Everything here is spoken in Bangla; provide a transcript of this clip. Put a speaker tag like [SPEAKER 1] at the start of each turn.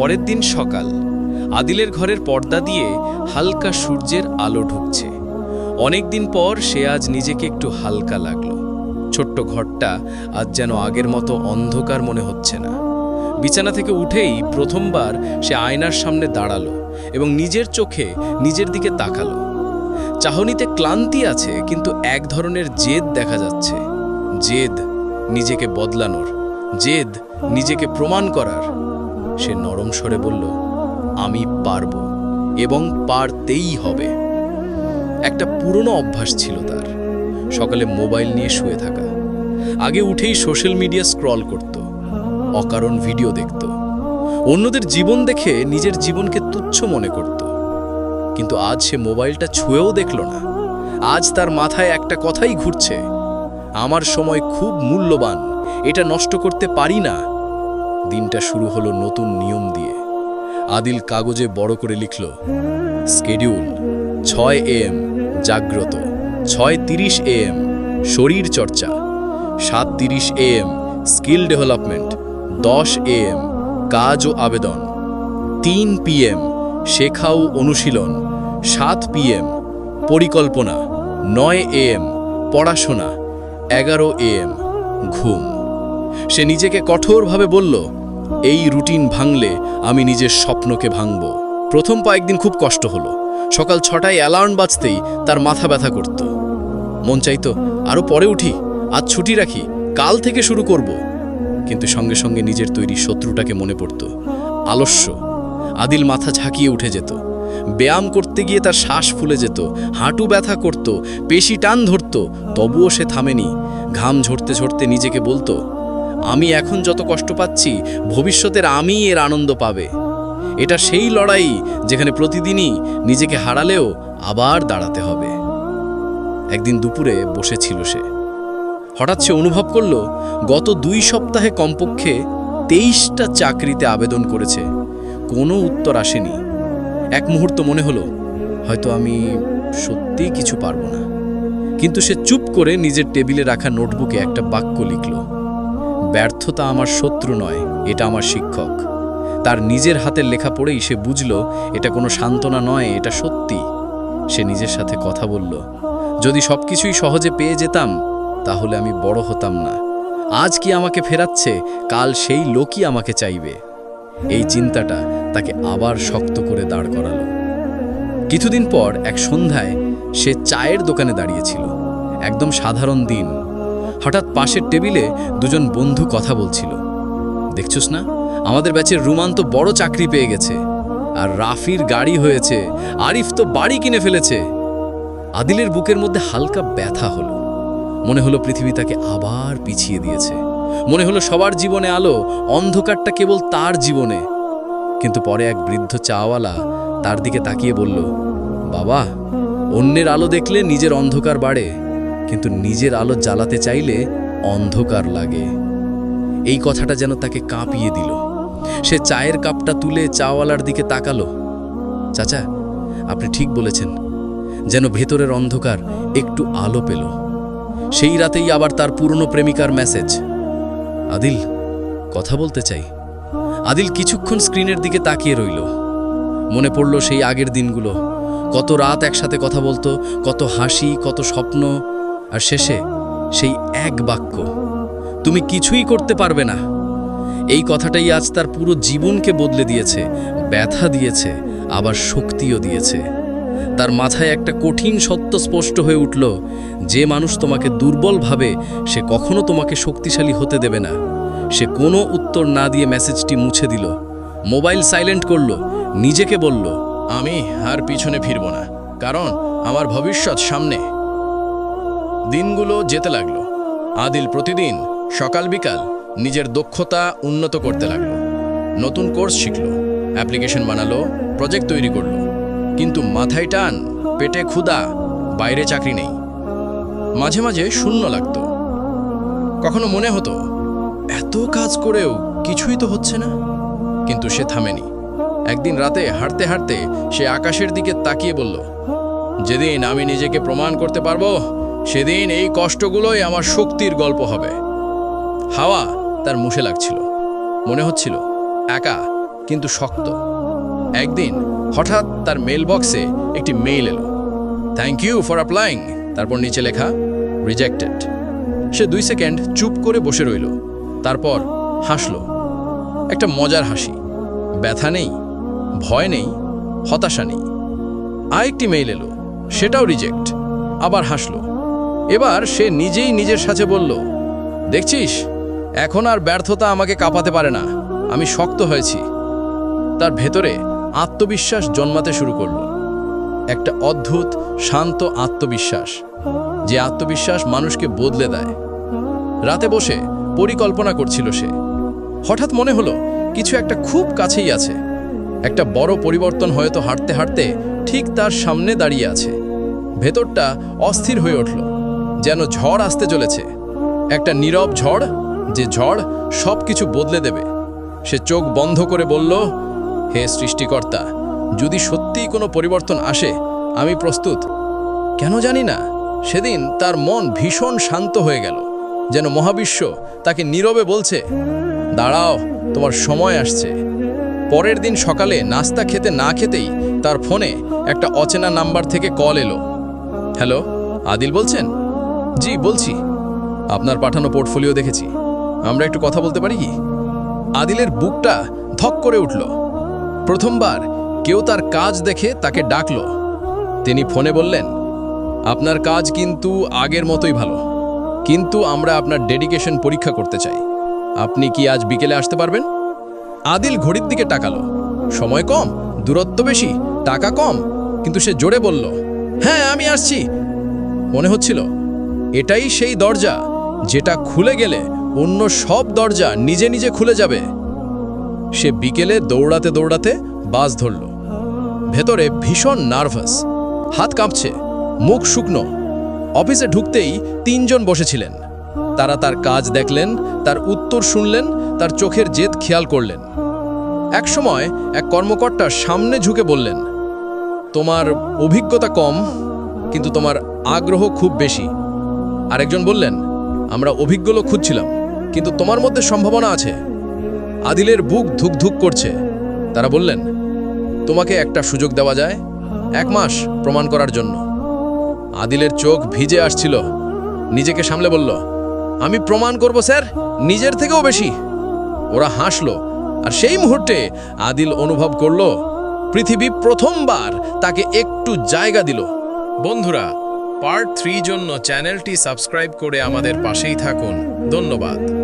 [SPEAKER 1] পরের দিন সকাল, আদিলের ঘরের পর্দা দিয়ে হালকা সূর্যের আলো ঢুকছে। অনেক দিন পর সে আজ নিজেকে একটু হালকা লাগল। ছোট্ট ঘরটা আজ যেন আগের মতো অন্ধকার মনে হচ্ছে না। বিছানা থেকে উঠেই প্রথমবার সে আয়নার সামনে দাঁড়াল এবং নিজের চোখে নিজের দিকে তাকালো। চাহনিতে ক্লান্তি আছে, কিন্তু এক ধরনের জেদ দেখা যাচ্ছে। জেদ নিজেকে বদলানোর, জেদ নিজেকে প্রমাণ করার। সে নরম স্বরে বলল, আমি পারব এবং পারতেই হবে। একটা পুরনো অভ্যাস ছিল তার, সকালে মোবাইল নিয়ে শুয়ে থাকা। আগে উঠেই সোশ্যাল মিডিয়া স্ক্রল করত, অকারণ ভিডিও দেখত। অন্যদের জীবন দেখে নিজের জীবনকে তুচ্ছ মনে করত। কিন্তু আজ সে মোবাইলটা ছুঁয়েও দেখল না। আজ তার মাথায় একটা কথাই ঘুরছে, আমার সময় খুব মূল্যবান, এটা নষ্ট করতে পারি না। দিনটা শুরু হলো নতুন নিয়ম দিয়ে। আদিল কাগজে বড় করে লিখল স্কেডিউল ছয় এম জাগ্রত। ছয় তিরিশ এম শরীর চর্চা। সাত তিরিশ এম স্কিল ডেভেলপমেন্ট দশ এম কাজ ও আবেদন। তিন পিএম শেখাও অনুশীলন। সাত পিএম পরিকল্পনা। নয় এম পড়াশোনা। এগারো এম ঘুম। সে নিজেকে কঠোরভাবে বলল এই রুটিন ভাঙলে আমি নিজের স্বপ্নকে ভাঙব। প্রথম কয়েকদিন খুব কষ্ট হলো। সকাল ছটায় অ্যালার্ম বাজতেই তার মাথা ব্যথা করত। মন চাইতো আরও পরে উঠি, আজ ছুটি রাখি, কাল থেকে শুরু করব। কিন্তু সঙ্গে সঙ্গে নিজের তৈরি শত্রুটাকে মনে পড়ত। আলস্য। আদিল মাথা ঝাঁকিয়ে উঠে যেত। ব্যায়াম করতে গিয়ে তার শ্বাস ফুলে যেত, হাঁটু ব্যথা করত, পেশি টান ধরত, তবুও সে থামেনি। ঘাম ঝরতে ঝরতে নিজেকে বলতো আমি এখন যত কষ্ট পাচ্ছি, ভবিষ্যতের আমি এর আনন্দ পাবে। এটা সেই লড়াই যেখানে প্রতিদিনই নিজেকে হারালেও আবার দাঁড়াতে হবে। একদিন দুপুরে বসেছিল সে। হঠাৎ সে অনুভব করল, গত দুই সপ্তাহে কমপক্ষে তেইশটা চাকরিতে আবেদন করেছে। কোনো উত্তর আসেনি। এক মুহূর্ত মনে হলো, হয়তো আমি সত্যিই কিছু পারব না। কিন্তু সে চুপ করে নিজের টেবিলে রাখা নোটবুকে একটা বাক্য লিখল। ব্যর্থতা আমার শত্রু নয়, এটা আমার শিক্ষক। তার নিজের হাতের লেখা পড়েই সে বুঝল, এটা কোনো সান্ত্বনা নয়, এটা সত্যি। সে নিজের সাথে কথা বলল, যদি সবকিছুই সহজে পেয়ে যেতাম, তাহলে আমি বড় হতাম না। আজ কি আমাকে ফেরাচ্ছে, কাল সেই লোকই আমাকে চাইবে। এই চিন্তাটা তাকে আবার শক্ত করে দাঁড় করালো। কিছুদিন পর এক সন্ধ্যায় সে চায়ের দোকানে দাঁড়িয়েছিল। একদম সাধারণ দিন। হঠাৎ পাশের টেবিলে দুজন বন্ধু কথা বলছিল। দেখছস না? আমাদের ব্যাচের রুমান তো বড় চাকরি পেয়ে গেছে। আর রাফির গাড়ি হয়েছে। আরিফ তো বাড়ি কিনে ফেলেছে। আদিলের বুকের মধ্যে হালকা ব্যথা হলো। মনে হলো পৃথিবী তাকে আবার পিছিয়ে দিয়েছে। মনে হলো সবার জীবনে আলো, অন্ধকারটা কেবল তার জীবনে। কিন্তু পরে এক বৃদ্ধ চাওয়ালা তার দিকে তাকিয়ে বলল, বাবা, অন্যের আলো দেখলে নিজের অন্ধকার বাড়ে। কিন্তু নিজের আলো জ্বালাতে চাইলে অন্ধকার লাগে। এই কথাটা যেন তাকে কাঁপিয়ে দিল। সে চায়ের কাপটা তুলে চাওয়ালার দিকে তাকালো। চাচা, আপনি ঠিক বলেছেন। যেন ভেতরের অন্ধকার একটু আলো পেল। সেই রাতেই আবার তার পুরনো প্রেমিকার মেসেজ। আদিল, কথা বলতে চাই। আদিল কিছুক্ষণ স্ক্রিনের দিকে তাকিয়ে রইল। মনে পড়ল সেই আগের দিনগুলো। কত রাত একসাথে কথা বলতো, কত হাসি, কত স্বপ্ন। আর শেষে সেই এক বাক্য, তুমি কিছুই করতে পারবে না। এই কথাটাই আজ তার পুরো জীবনকে বদলে দিয়েছে, ব্যথা দিয়েছে, আবার শক্তিও দিয়েছে। তার মাথায় একটা কঠিন সত্য স্পষ্ট হয়ে উঠল, যে মানুষ তোমাকে দুর্বল ভাবে, সে কখনো তোমাকে শক্তিশালী হতে দেবে না। সে কোনো উত্তর না দিয়ে মেসেজটি মুছে দিল, মোবাইল সাইলেন্ট করল, নিজেকে বলল, আমি আর পিছনে ফিরব না, কারণ আমার ভবিষ্যৎ সামনে। দিনগুলো যেতে লাগল। আদিল প্রতিদিন, সকাল বিকাল, নিজের দক্ষতা উন্নত করতে লাগল। নতুন কোর্স শিখল, অ্যাপ্লিকেশন বানালো, প্রজেক্ট তৈরি করল। কিন্তু মাথায় টান, পেটে ক্ষুধা, বাইরে চাকরি নেই। মাঝে মাঝে শূন্য লাগতো। কখনো মনে হতো, এত কাজ করেও কিছুই তো হচ্ছে না? কিন্তু সে থামেনি। একদিন রাতে হাঁটতে হাঁটতে সে আকাশের দিকে তাকিয়ে বলল, যেদিন আমি নিজেকে প্রমাণ করতে পারব সেদিন এই কষ্টগুলোই আমার শক্তির গল্প হবে। হাওয়া তার মুখে লাগছিল। মনে হচ্ছিল, একা,
[SPEAKER 2] কিন্তু শক্ত। একদিন হঠাৎ তার মেল বক্সে একটি মেইল এলো। থ্যাংক ইউ ফর অ্যাপ্লাইং তারপর নিচে লেখা রিজেক্টেড সে দুই সেকেন্ড চুপ করে বসে রইল। তারপর হাসল। একটা মজার হাসি। ব্যথা নেই, ভয় নেই, হতাশা নেই। আরেকটি মেইল এলো, সেটাও রিজেক্ট আবার হাসল। এবার সে নিজেই নিজের সাথে বলল, দেখছিস, এখন আর ব্যর্থতা আমাকে কাঁপাতে পারে না, আমি শক্ত হয়েছি। তার ভেতরে আত্মবিশ্বাস জন্মাতে শুরু করল। একটা অদ্ভুত, শান্ত আত্মবিশ্বাস, যে আত্মবিশ্বাস মানুষকে বদলে দেয়। রাতে বসে পরিকল্পনা করছিল সে। হঠাৎ মনে হলো, কিছু একটা খুব কাছেই আছে। একটা বড় পরিবর্তন হয়তো হাঁটতে হাঁটতে ঠিক তার সামনে দাঁড়িয়ে আছে। ভেতরটা অস্থির হয়ে উঠল। যেন ঝড় আসতে চলেছে। একটা নীরব ঝড়, যে ঝড় সব কিছু বদলে দেবে। সে চোখ বন্ধ করে বলল, হে সৃষ্টিকর্তা, যদি সত্যিই কোনো পরিবর্তন আসে, আমি প্রস্তুত। কেন জানি না, সেদিন তার মন ভীষণ শান্ত হয়ে গেল। যেন মহাবিশ্ব তাকে নীরবে বলছে, দাঁড়াও, তোমার সময় আসছে। পরের দিন সকালে নাস্তা খেতে না খেতেই তার ফোনে একটা অচেনা নাম্বার থেকে কল এলো। হ্যালো, আদিল বলছেন? জি, বলছি। আপনার পাঠানো পোর্টফোলিও দেখেছি। আমরা একটু কথা বলতে পারি? কি আদিলের বুকটা ধক করে উঠল। প্রথমবার কেউ তার কাজ দেখে তাকে ডাকল। তিনি ফোনে বললেন, আপনার কাজ কিন্তু আগের মতোই ভালো। কিন্তু আমরা আপনার ডেডিকেশন পরীক্ষা করতে চাই। আপনি কি আজ বিকেলে আসতে পারবেন? আদিল ঘড়ির দিকে টাকালো সময় কম, দূরত্ব বেশি, টাকা কম। কিন্তু সে জোরে বলল হ্যাঁ আমি আসছি। মনে হচ্ছিল এটাই সেই দরজা, যেটা খুলে গেলে অন্য সব দরজা নিজে নিজে খুলে যাবে। সে বিকেলে দৌড়াতে দৌড়াতে বাস ধরল। ভেতরে ভীষণ নার্ভাস, হাত কাঁপছে, মুখ শুকনো। অফিসে ঢুকতেই তিনজন বসেছিলেন। তারা তার কাজ দেখলেন, তার উত্তর শুনলেন, তার চোখের জেদ খেয়াল করলেন। একসময় এক কর্মকর্তা সামনে ঝুঁকে বললেন, তোমার অভিজ্ঞতা কম, কিন্তু তোমার আগ্রহ খুব বেশি। আরেকজন বললেন, আমরা অভিজ্ঞ লোক খুঁজছিলাম, কিন্তু তোমার মধ্যে সম্ভাবনা আছে। আদিলের বুক ধুক ধুক করছে। তারা বললেন, তোমাকে একটা সুযোগ দেওয়া যায়, এক মাস প্রমাণ করার জন্য। আদিলের চোখ ভিজে আসছিল, নিজেকে সামলে বলল, আমি প্রমাণ করব, স্যার, নিজের থেকেও বেশি। ওরা হাসলো, আর সেই মুহূর্তে আদিল অনুভব করল, পৃথিবী প্রথমবার তাকে একটু জায়গা দিল।
[SPEAKER 1] বন্ধুরা পার্ট থ্রি জন্য চ্যানেলটি সাবস্ক্রাইব করে আমাদের পাশেই থাকুন। ধন্যবাদ।